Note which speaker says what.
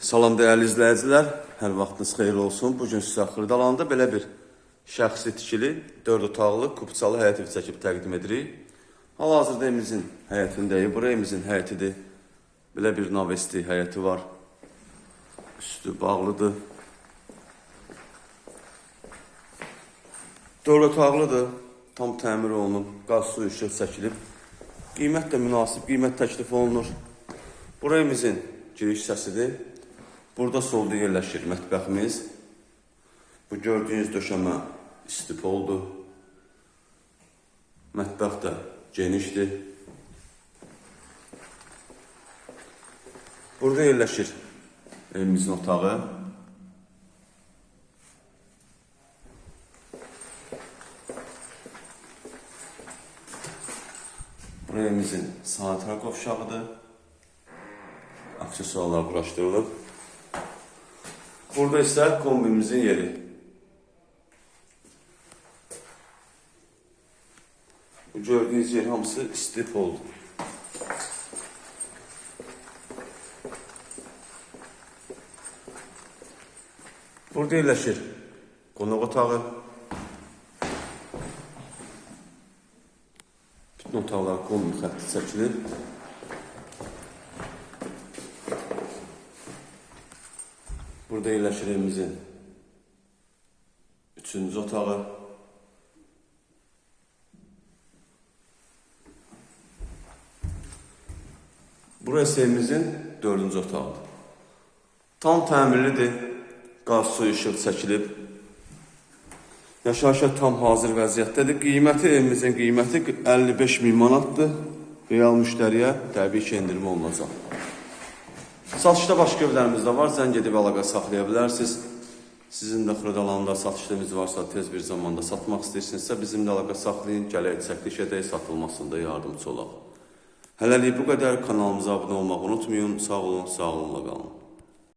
Speaker 1: Salam dəyərli izləyicilər, hər vaxtınız xeyir olsun. Bu gün sizə Xırdalanda belə bir şəxsi tikili, 4 otaqlı, kupçalı həyət evi çəkib təqdim edirik. Hal-hazırda evimizin həyətindəyik. Bura evimizin həyətidir. Belə bir navesti həyəti var. Üstü bağlıdır. 4 otaqlıdır. Tam təmir olunub, qaz su işıq çəkilib. Qiymət də münasib, qiymət təklif olunur. Bura evimizin giriş hissəsidir. Burada solda yerləşir mətbəximiz. Bu gördüyünüz döşəmə istipoldur. Mətbəx də genişdir. Burada yerləşir evimizin otağı. Buraya evimizin sanitär qovşağıdır. Aksesuarlar quraşdırılıb. Burada isə kombimizin yeri. Bu gördüyünüz yer hamısı istip oldu. Burada yerləşir qonaq otağı. Bütün otaqlar kombi xətti çəkilir. Burada yerləşir evimizin üçüncü otağı. Burası evimizin dördüncü otağıdır. Tam təmirlidir. Qaz, su, işıq çəkilib. Yaşayışa tam hazır vəziyyətdədir. Qiyməti evimizin qiyməti 55 min manatdır. Real müştəriyə təbii ki, endirim olunacaq. Satışda başqa evlərimiz də var. Zəng edib əlaqə saxlaya bilərsiniz. Sizin də Xırdalanda satışlarınız varsa, tez bir zamanda satmaq istəyirsinizsə, bizimlə əlaqə saxlayın, gələk çəkiliş edək, satılmasında yardımcı olaq. Hələlik bu qədər. Kanalımıza abunə olmağı unutmayın. Sağ olun, sağlıqla qalın.